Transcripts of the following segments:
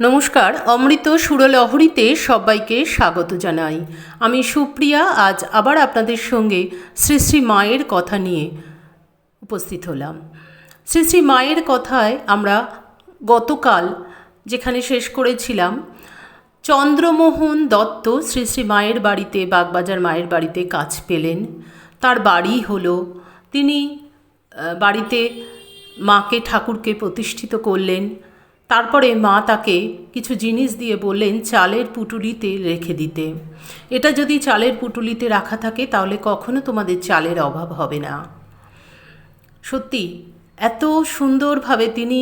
নমস্কার, অমৃত সুরলহরীতে সবাইকে স্বাগত জানাই। আমি সুপ্রিয়া, আজ আবার আপনাদের সঙ্গে শ্রী শ্রী মায়ের কথা নিয়ে উপস্থিত হলাম। শ্রী শ্রী মায়ের কথায় আমরা গতকাল যেখানে শেষ করেছিলাম, চন্দ্রমোহন দত্ত শ্রী শ্রী মায়ের বাড়িতে, বাগবাজার মায়ের বাড়িতে কাজ পেলেন। তার বাড়ি হলো। তিনি বাড়িতে মাকে ঠাকুরকে প্রতিষ্ঠিত করলেন। তারপরে মা তাকে কিছু জিনিস দিয়ে বললেন, চালের পুটুলিতে রেখে দিতে। এটা যদি চালের পুটুলিতে রাখা থাকে, তাহলে কখনো তোমাদের চালের অভাব হবে না। সত্যি, এত সুন্দরভাবে তিনি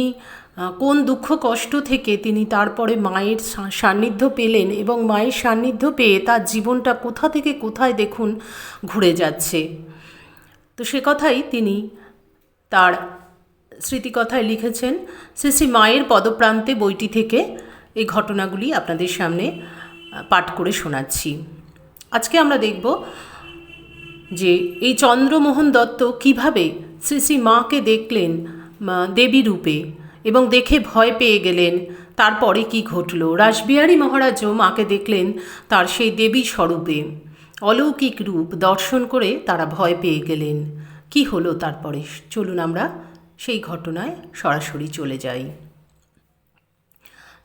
কোন দুঃখ কষ্ট থেকে তিনি তারপরে মায়ের সান্নিধ্য পেলেন এবং মায়ের সান্নিধ্য পেয়ে তার জীবনটা কোথা থেকে কোথায় দেখুন ঘুরে যাচ্ছে? তো সে কথাই তিনি তার স্মৃতিকথায় লিখেছেন। শ্রী শ্রী মায়ের পদপ্রান্তে বইটি থেকে এই ঘটনাগুলি আপনাদের সামনে পাঠ করে শোনাচ্ছি। আজকে আমরা দেখব যে এই চন্দ্রমোহন দত্ত কীভাবে শ্রী শ্রী মাকে দেখলেন দেবী রূপে। এবং দেখে ভয় পেয়ে গেলেন। তারপরে কি ঘটল? রাসবিহারী মহারাজও মাকে দেখলেন তার সেই দেবী স্বরূপে। অলৌকিক রূপ দর্শন করে তারা ভয় পেয়ে গেলেন। কি হলো তারপরে? চলুন আমরা সেই ঘটনায় সরাসরি চলে যাই।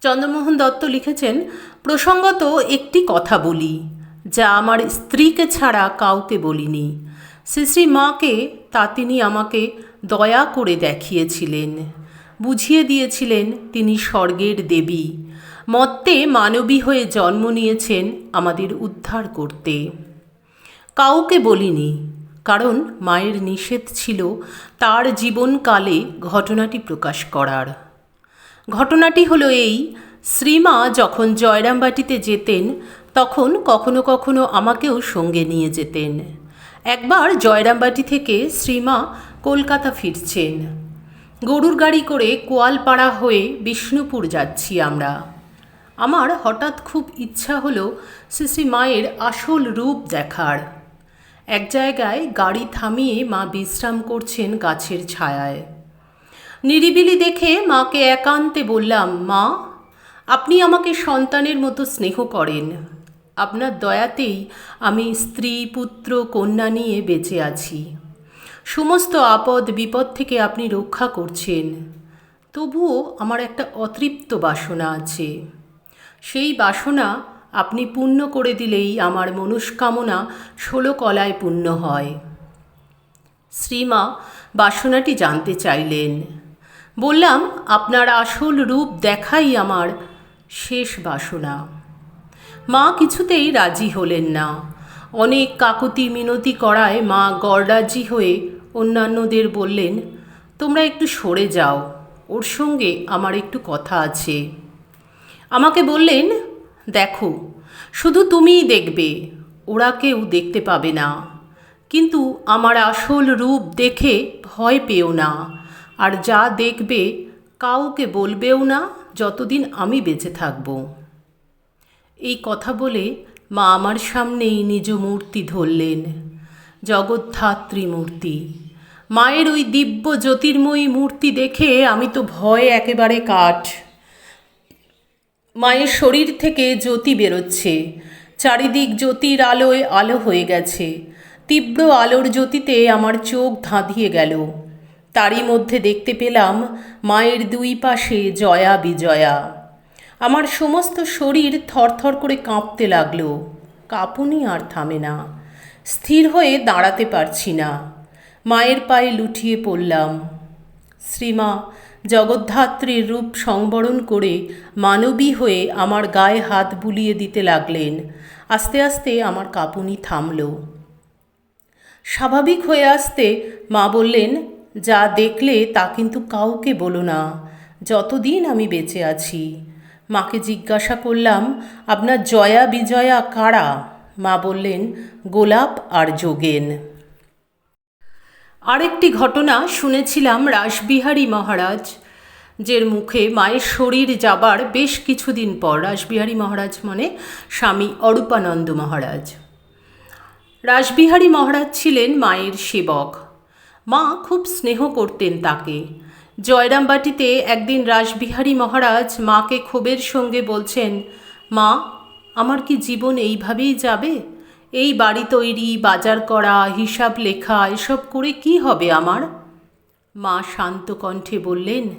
চন্দ্রমোহন দত্ত লিখেছেন, প্রসঙ্গত একটি কথা বলি, যা আমার স্ত্রীকে ছাড়া কাউকে বলিনি। শ্রী শ্রী মাকে তা তিনি আমাকে দয়া করে দেখিয়েছিলেন। বুঝিয়ে দিয়েছিলেন তিনি স্বর্গের দেবী। মত্তে মানবী হয়ে জন্ম নিয়েছেন আমাদের উদ্ধার করতে। কাউকে বলিনি, কারণ মায়ের নিষেধ ছিল তার জীবনকালে ঘটনাটি প্রকাশ করার। ঘটনাটি হলো এই, শ্রীমা যখন জয়রামবাটিতে যেতেন, তখন কখনো কখনো আমাকেও সঙ্গে নিয়ে যেতেন। একবার জয়রামবাটি থেকে শ্রীমা কলকাতা ফিরছেন। গরুর গাড়ি করে কোয়ালপাড়া হয়ে বিষ্ণুপুর যাচ্ছি আমরা। আমার হঠাৎ খুব ইচ্ছা হলো শ্রী মায়ের আসল রূপ দেখার। এক জায়গায় গাড়ি থামিয়ে মা বিশ্রাম করছেন গাছের ছায়ায়। নিরিবিলি দেখে মাকে একান্তে বললাম, মা, আপনি আমাকে সন্তানের মতো স্নেহ করেন। আপনার দয়াতেই আমি স্ত্রী, পুত্র, কন্যা নিয়ে বেঁচে আছি। সমস্ত আপদ, বিপদ থেকে আপনি রক্ষা করছেন। তবুও আমার একটা অতৃপ্ত বাসনা আছে। সেই বাসনা আপনি পূর্ণ করে দিলেই আমার মনস্কামনা ষোলো কলায় পূর্ণ হয়। শ্রীমা বাসনাটি জানতে চাইলেন। বললাম, আপনার আসল রূপ দেখাই আমার শেষ বাসনা। মা কিছুতেই রাজি হলেন না। অনেক কাকুতি মিনতি করায় মা গড়রাজি হয়ে অন্যান্যদের বললেন, তোমরা একটু সরে যাও, ওর সঙ্গে আমার একটু কথা আছে। আমাকে বললেন, দেখো, শুধু তুমিই দেখবে, ওরা কেউ দেখতে পাবে না। কিন্তু আমার আসল রূপ দেখে ভয় পেও না, আর যা দেখবে কাউকে বলবেও না যতদিন আমি বেঁচে থাকব। এই কথা বলে মা আমার সামনেই নিজ মূর্তি ধরলেন, জগদ্ধাত্রী মূর্তি। মায়ের ওই দিব্য জ্যোতির্ময়ী মূর্তি দেখে আমি তো ভয়ে একেবারে কাঠ। মায়ের শরীর থেকে জ্যোতি বেরোচ্ছে। চারিদিক জ্যোতির আলোয় আলো হয়ে গেছে। তীব্র আলোর জ্যোতিতে আমার চোখ ধাঁধিয়ে গেল। তারই মধ্যে দেখতে পেলাম মায়ের দুই পাশে জয়া বিজয়া। আমার সমস্ত শরীর থরথর করে কাঁপতে লাগল। কাঁপুনি আর থামে না। স্থির হয়ে দাঁড়াতে পারছি না। মায়ের পায়ে লুটিয়ে পড়লাম। শ্রীমা, জগদ্ধাত্রীর রূপ সংবরণ করে মানবী হয়ে আমার গায়ে হাত বুলিয়ে দিতে লাগলেন। আস্তে আস্তে আমার কাঁপুনি থামল। স্বাভাবিক হয়ে আসতে মা বললেন, যা দেখলে তা কিন্তু কাউকে বলো না। যতদিন আমি বেঁচে আছি। মাকে জিজ্ঞাসা করলাম, আপনার জয়া বিজয়া কারা? মা বললেন, গোলাপ আর যোগেন। আরেকটি ঘটনা শুনেছিলাম রাসবিহারী মহারাজ, যের মুখে মায়ের শরীর যাবার বেশ কিছুদিন পর। রাসবিহারী মহারাজ মানে স্বামী অরূপানন্দ মহারাজ। রাসবিহারী মহারাজ ছিলেন মায়ের সেবক। মা খুব স্নেহ করতেন তাকে। জয়রামবাটিতে একদিন রাসবিহারী মহারাজ মাকে ক্ষোভের সঙ্গে বলছেন, মা, আমার কি জীবন এইভাবেই যাবে? এই বাড়ি তৈরি, বাজার করা, হিসাব লেখা, এসব করে কি হবে আমার? মা শান্ত কণ্ঠে বললেন,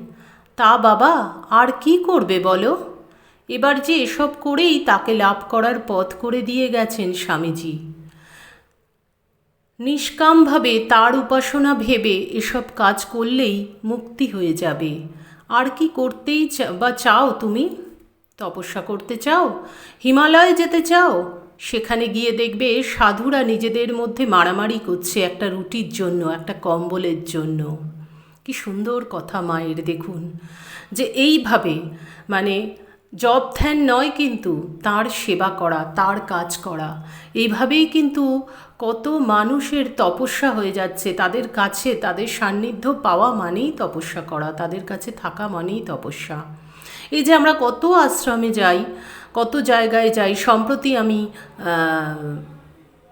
তা বাবা, আর কি করবে বলো? এবার যে এসব করেই তাকে লাভ করার পথ করে দিয়ে গেছেন স্বামীজি। নিষ্কামভাবে তার উপাসনা ভেবে এসব কাজ করলেই মুক্তি হয়ে যাবে। আর কি করতেই বা চাও তুমি? তপস্যা করতে চাও? হিমালয়ে যেতে চাও? সেখানে গিয়ে দেখবে সাধুরা নিজেদের মধ্যে মারামারি করছে একটা রুটির জন্য, একটা কম্বলের জন্য। কি সুন্দর কথা মায়ের, দেখুন। যে এইভাবে মানে জব ধ্যান নয় কিন্তু তার সেবা করা, তার কাজ করা, এইভাবেই কিন্তু কত মানুষের তপস্যা হয়ে যাচ্ছে। তাদের কাছে, তাদের সান্নিধ্য পাওয়া মানেই তপস্যা করা, তাদের কাছে থাকা মানেই তপস্যা। এই যে আমরা কত আশ্রমে যাই কত জায়গায় যাই সম্প্রতি আমি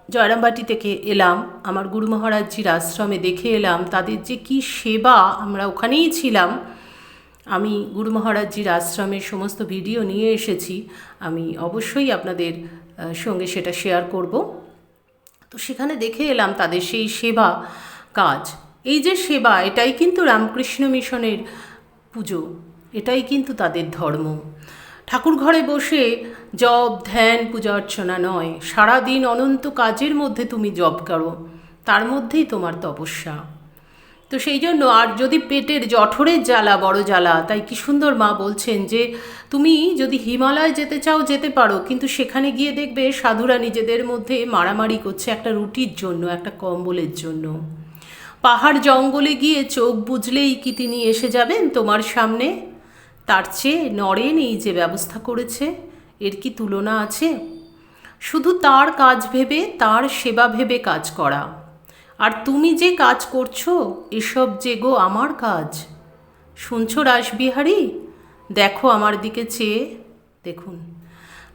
জয়রামবাটি থেকে এলাম, আমার গুরু মহারাজজির আশ্রমে দেখে এলাম, তাদের যে কি সেবা আমরা ওখানেই ছিলাম। আমি গুরু মহারাজজির আশ্রমের সমস্ত ভিডিও নিয়ে এসেছি, আমি অবশ্যই আপনাদের সঙ্গে সেটা শেয়ার করব। তো সেখানে দেখে এলাম তাদের সেই সেবা কাজ। এই যে সেবা, এটাই কিন্তু রামকৃষ্ণ মিশনের পুজো, এটাই কিন্তু তাদের ধর্ম। ঠাকুর ঘরে বসে জব ধ্যান, পূজা অর্চনা নয়। সারাদিন অনন্ত কাজের মধ্যে তুমি জব করো। তার মধ্যেই তোমার তপস্যা। তো সেই জন্য আর যদি পেটের জঠরের জ্বালা, বড় জ্বালা, তাই কি সুন্দর মা বলছেন যে, তুমি যদি হিমালয় যেতে চাও, যেতে পারো, কিন্তু সেখানে গিয়ে দেখবে সাধুরা নিজেদের মধ্যে মারামারি করছে একটা রুটির জন্য, একটা কম্বলের জন্য। পাহাড় জঙ্গলে গিয়ে চোখ বুঝলেই কি তিনি এসে যাবেন তোমার সামনে? তার চেয়ে নরেন এই যে ব্যবস্থা করেছে, এর কি তুলনা আছে? শুধু তার কাজ ভেবে, তার সেবা ভেবে কাজ করা। আর তুমি যে কাজ করছ, এসব যে গো আমার কাজ। শুনছো রাসবিহারী? দেখো আমার দিকে চেয়ে। দেখুন,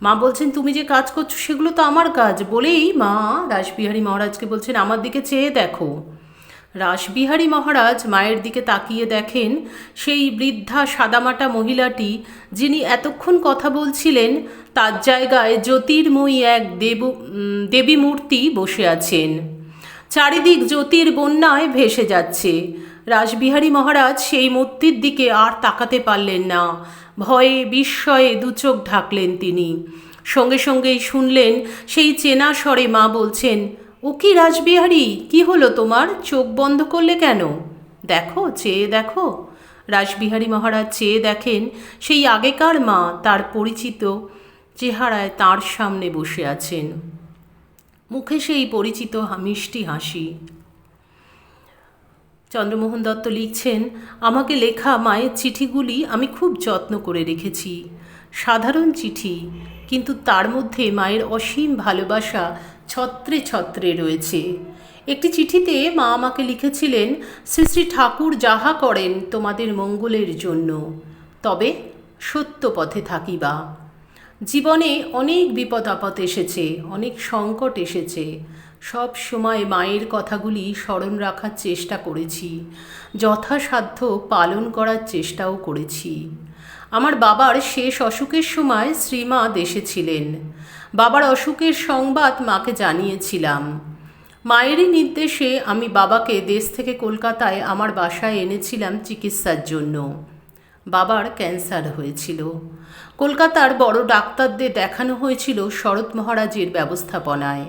মা বলছেন, তুমি যে কাজ করছ, সেগুলো তো আমার কাজ। বলেই মা রাসবিহারী মহারাজকে বলছেন, আমার দিকে চেয়ে দেখো। রাসবিহারী মহারাজ মায়ের দিকে তাকিয়ে দেখেন সেই বৃদ্ধা সাদামাটা মহিলাটি, যিনি এতক্ষণ কথা বলছিলেন, তার জায়গায় জ্যোতির্ময়ী এক দেব দেবী মূর্তি বসে আছেন। চারিদিক জ্যোতির বন্যায় ভেসে যাচ্ছে। রাসবিহারী মহারাজ সেই মূর্তির দিকে আর তাকাতে পারলেন না। ভয়ে বিস্ময়ে দুচোখ ঢাকলেন তিনি। সঙ্গে সঙ্গেই শুনলেন সেই চেনা স্বরে মা বলছেন ও কি রাসবিহারী কি হলো তোমার? চোখ বন্ধ করলে কেন? দেখো, চেয়ে দেখো। রাসবিহারী মহারাজ চেয়ে দেখেন সেই আগেকার মা, তার পরিচিত চেহারায় তার সামনে বসে আছেন। মুখে সেই পরিচিত মিষ্টি হাসি। চন্দ্রমোহন দত্ত লিখছেন, আমাকে লেখা মায়ের চিঠিগুলি আমি খুব যত্ন করে রেখেছি। সাধারণ চিঠি, কিন্তু তার মধ্যে মায়ের অসীম ভালোবাসা ছত্রে ছত্রে রয়েছে। একটি চিঠিতে মা আমাকে লিখেছিলেন, শ্রী শ্রী ঠাকুর যাহা করেন তোমাদের মঙ্গলের জন্য, তবে সত্য পথে থাকিবা। জীবনে অনেক বিপদ আপদ এসেছে, অনেক সংকট এসেছে। সব সময় মায়ের কথাগুলি স্মরণ রাখার চেষ্টা করেছি, যথাসাধ্য পালন করার চেষ্টাও করেছি। আমার বাবার শেষ অসুখের সময় শ্রীমা দেশে ছিলেন। বাবার অসুখের সংবাদ মাকে জানিয়েছিলাম। মায়েরই নির্দেশে আমি বাবাকে দেশ থেকে কলকাতায় আমার বাসায় এনেছিলাম চিকিৎসার জন্য। বাবার ক্যান্সার হয়েছিল। কলকাতার বড় ডাক্তারদের দেখানো হয়েছিল শরৎ মহারাজের ব্যবস্থাপনায়।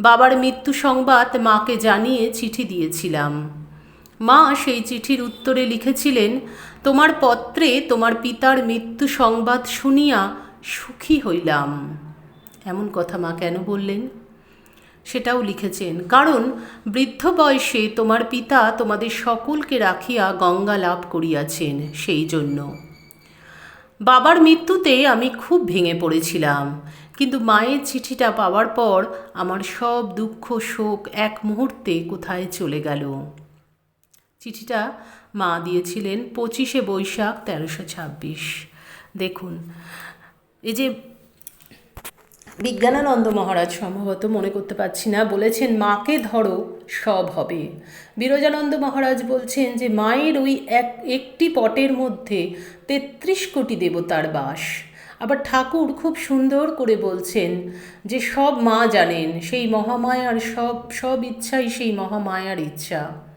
বাবার মৃত্যু সংবাদ মাকে জানিয়ে চিঠি দিয়েছিলাম। মা সেই চিঠির উত্তরে লিখেছিলেন তোমার পত্রে তোমার পিতার মৃত্যু সংবাদ শুনিয়া সুখী হইলাম। এমন কথা মা কেন বললেন? সেটাও লিখেছেন, কারণ বৃদ্ধ বয়সে তোমার পিতা তোমাদের সকলকে রাখিয়া গঙ্গা লাভ করিয়াছেন সেই জন্য। বাবার মৃত্যুতে আমি খুব ভেঙে পড়েছিলাম, কিন্তু মায়ের চিঠিটা পাওয়ার পর আমার সব দুঃখ, শোক এক মুহূর্তে কোথায় চলে গেল? চিঠিটা মা দিয়েছিলেন পঁচিশে বৈশাখ তেরোশো ছাব্বিশ। দেখুন, এই যে বিজ্ঞানানন্দ মহারাজ সম্ভবত মনে করতে পারছি না, বলেছেন, মাকে ধরো, সব হবে। বিরজানন্দ মহারাজ বলছেন যে, মায়ের ওই এক, একটি পটের মধ্যে তেত্রিশ কোটি দেবতার বাস। আবার ঠাকুর খুব সুন্দর করে বলছেন যে, সব মা জানেন, সেই মহামায়ার সব সব ইচ্ছাই সেই মহামায়ার ইচ্ছা।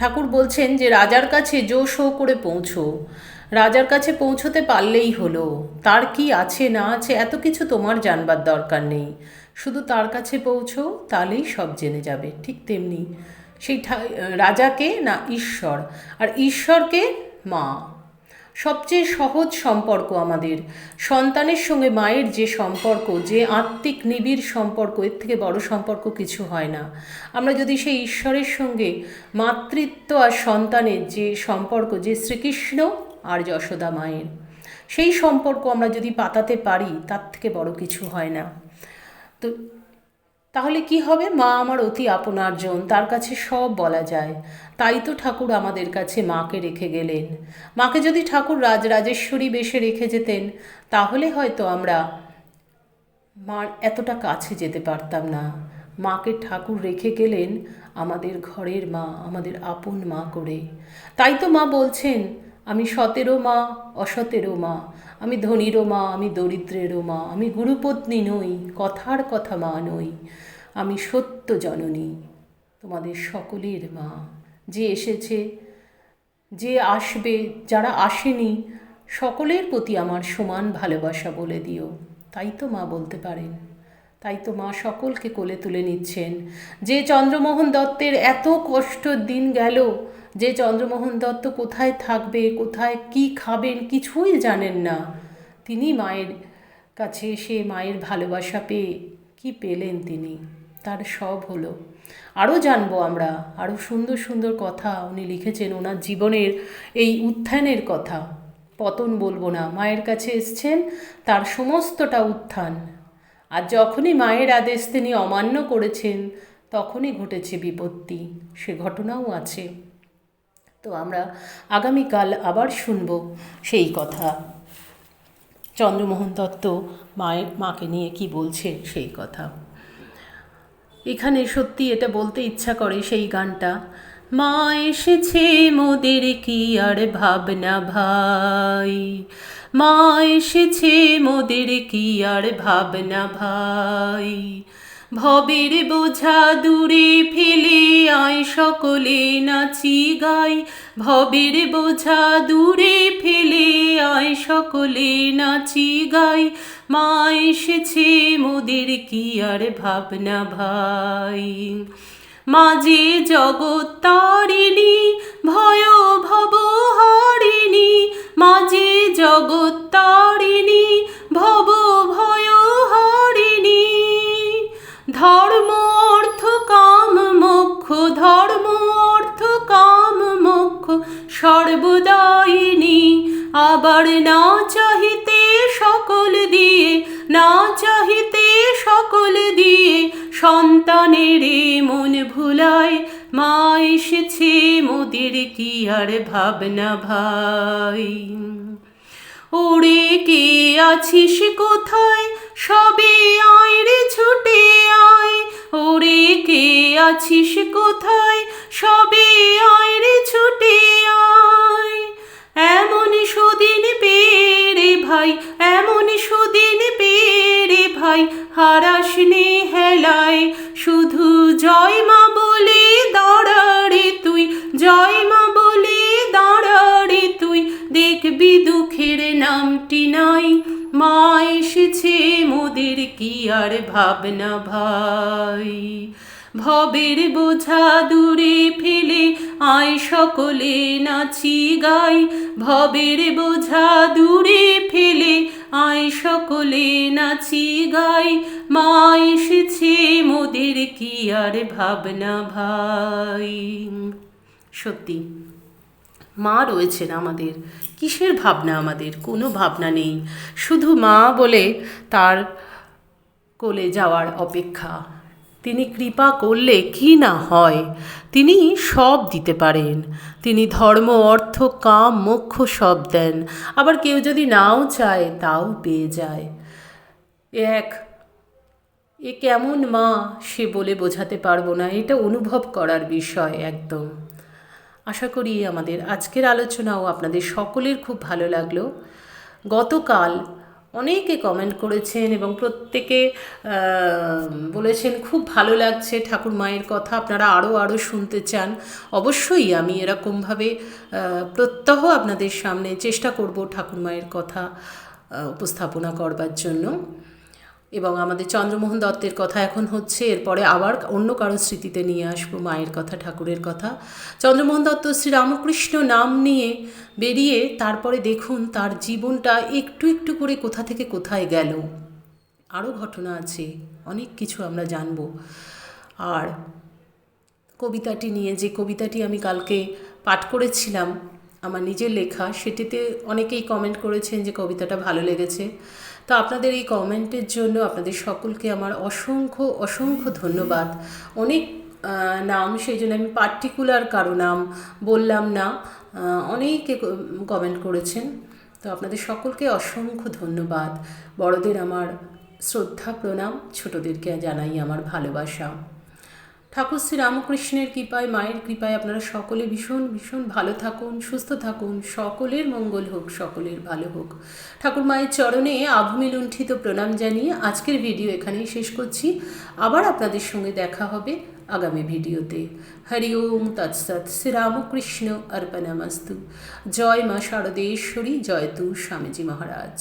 ঠাকুর বলছেন যে, রাজার কাছে জো শো করে পৌঁছো। রাজার কাছে পৌঁছতে পারলেই হলো। তার কি আছে না আছে এত কিছু তোমার জানবার দরকার নেই। শুধু তার কাছে পৌঁছো, তাহলেই সব জেনে যাবে। ঠিক তেমনি সেই রাজাকে না ঈশ্বর, আর ঈশ্বরকে মা। সবচেয়ে সহজ সম্পর্ক আমাদের। সন্তানের সঙ্গে মায়ের যে সম্পর্ক, যে আত্মিক নিবিড় সম্পর্ক, এর থেকে বড় সম্পর্ক কিছু হয় না। আমরা যদি সেই ঈশ্বরের সঙ্গে মাতৃত্ব আর সন্তানের যে সম্পর্ক, যে শ্রীকৃষ্ণ আর যশোদা মায়ের, সেই সম্পর্ক আমরা যদি পাতাতে পারি, তার থেকে বড় কিছু হয় না। তো তাহলে কি হবে? মা আমার অতি আপনারজন তার কাছে সব বলা যায়। তাই তো ঠাকুর আমাদের কাছে মাকে রেখে গেলেন। মাকে যদি ঠাকুর রাজরাজেশ্বরী বেশে রেখে যেতেন, তাহলে হয়তো আমরা মার এতটা কাছে যেতে পারতাম না। মাকে ঠাকুর রেখে গেলেন আমাদের ঘরের মা, আমাদের আপন মা করে। তাই তো মা বলছেন, আমি সতেরো মা, অসতেরো মা। আমি ধনীরও মা, আমি দরিদ্রেরও মা, আমি গুরুপত্নী নই, কথার কথা মা নই, আমি সত্য জননী, তোমাদের সকলের মা। যে এসেছে, যে আসবে, যারা আসেনি, সকলের প্রতি আমার সমান ভালোবাসা বলে দিও। তাই তো মা বলতে পারেন, তাই তো মা সকলকে কোলে তুলে নিচ্ছেন। যে চন্দ্রমোহন দত্তের এত কষ্টর দিন গেল যে চন্দ্রমোহন দত্ত কোথায় থাকবে, কোথায় কি খাবেন কিছুই জানেন না। তিনি মায়ের কাছে এসে মায়ের ভালোবাসা পেয়ে কি পেলেন তিনি? তার সব হলো। আরও জানব আমরা, আরও সুন্দর সুন্দর কথা উনি লিখেছেন ওনার জীবনের এই উত্থানের কথা। পতন বলব না, মায়ের কাছে এসছেন তার সমস্তটা উত্থান। আর যখনই মায়ের আদেশ তিনি অমান্য করেছেন, তখনই ঘটেছে বিপত্তি। সে ঘটনাও আছে। তো আমরা আগামীকাল আবার শুনব সেই কথা। চন্দ্রমোহন দত্ত মায়ের, মাকে নিয়ে কি বলছেন সেই কথা। এখানে সত্যি এটা বলতে ইচ্ছা করে সেই গানটা, মা এসেছে মোদের কি আর ভাবনা ভাই? মা এসেছে মোদের কি আর ভাবনা ভাই? ভবের বোঝা দূরে ফেলে আয় সকলে নাচি গাই। ভবের বোঝা দূরে ফেলে আয় সকলে নাচি গাই। মা এসেছে মোদের কি আর ভাবনা ভাই? মাঝে জগৎ আবার না চাহিতে সকল দিয়ে, না চাহিতে সকল দিয়ে, সন্তানের মন ভুলায়, মা এসেছে মোদের কি আর ভাবনা ভাই? ওরে কে আছিস কোথায়? সবে আয় রে, ছুটে আয়। ওরে কে আছিস কোথায়? সবে আয় রে, ছুটে আয়। এমন সুদিন পেরে ভাই, এমন সুদিন পেরে ভাই, হারাসনে হেলায়। শুধু জয় মা বলে দাঁড়ারে তুই, জয় মা বলে দাঁড়ারে তুই, দেখবি দুঃখের নামটি নাই। মা এসেছে মোদের কি আর ভাবনা ভাই? ভবের বোঝা দূরে ফেলে আয় সকলে নাচি গাই। ভবের বোঝা দূরে ফেলে আয় সকলে নাচি গাই। মা এসেছে মোদের কি আর ভাবনা ভাই? সত্যি, মা রয়েছেন আমাদের। কিসের ভাবনা আমাদের? কোনো ভাবনা নেই। শুধু মা বলে তার কোলে যাওয়ার অপেক্ষা। তিনি কৃপা করলে কি না হয়? তিনি সব দিতে পারেন। তিনি ধর্ম, অর্থ, কাম, মোক্ষ সব দেন। আবার কেউ যদি নাও চায়, তাও পেয়ে যায়। এক, এ কেমন মা? সে বলে বোঝাতে পারব না। এটা অনুভব করার বিষয় একদম। আশা করি আমাদের আজকের আলোচনাও আপনাদের সকলের খুব ভালো লাগল। গতকাল অনেকে কমেন্ট করেছেন এবং প্রত্যেকে বলেছেন, খুব ভালো লাগছে ঠাকুর মায়ের কথা, আপনারা আরও আরও শুনতে চান। অবশ্যই আমি এরকমভাবে প্রত্যহ আপনাদের সামনে চেষ্টা করব ঠাকুর মায়ের কথা উপস্থাপনা করবার জন্য। এবং আমাদের চন্দ্রমোহন দত্তের কথা এখন হচ্ছে, এরপরে আবার অন্য কারও স্মৃতিতে নিয়ে আসব, মায়ের কথা, ঠাকুরের কথা। চন্দ্রমোহন দত্ত শ্রীরামকৃষ্ণ নাম নিয়ে বেরিয়ে তারপরে দেখুন তার জীবনটা একটু একটু করে কোথা থেকে কোথায় গেল। আরও ঘটনা আছে, অনেক কিছু আমরা জানব। আর কবিতাটি নিয়ে, যে কবিতাটি আমি কালকে পাঠ করেছিলাম, আমার নিজের লেখা, সেটিতে অনেকেই কমেন্ট করেছেন যে কবিতাটা ভালো লেগেছে। তো আপনাদের এই কমেন্টের জন্য আপনাদের সকলকে আমার অসংখ্য অসংখ্য ধন্যবাদ। অনেক নাম, সেই জন্য আমি পার্টিকুলার কারও নাম বললাম না। অনেকে কমেন্ট করেছেন। তো আপনাদের সকলকে অসংখ্য ধন্যবাদ। বড়দের আমার শ্রদ্ধা, প্রণাম, ছোটদেরকে জানাই আমার ভালোবাসা। ঠাকুর শ্রী রামকৃষ্ণের কৃপায়, মায়ের কৃপায় আপনারা সকলে ভীষণ ভীষণ ভালো থাকুন, সুস্থ থাকুন। সকলের মঙ্গল হোক, সকলের ভালো হোক। ঠাকুর মায়ের চরণে আভূমি লুণ্ঠিত প্রণাম জানিয়ে আজকের ভিডিও এখানেই শেষ করছি। আবার আপনাদের সঙ্গে দেখা হবে আগামী ভিডিওতে। হরি ওম তৎসৎ শ্রীরামকৃষ্ণ অর্পণামস্তু। জয় মা শারদেশ্বরী, জয় তু স্বামীজি মহারাজ।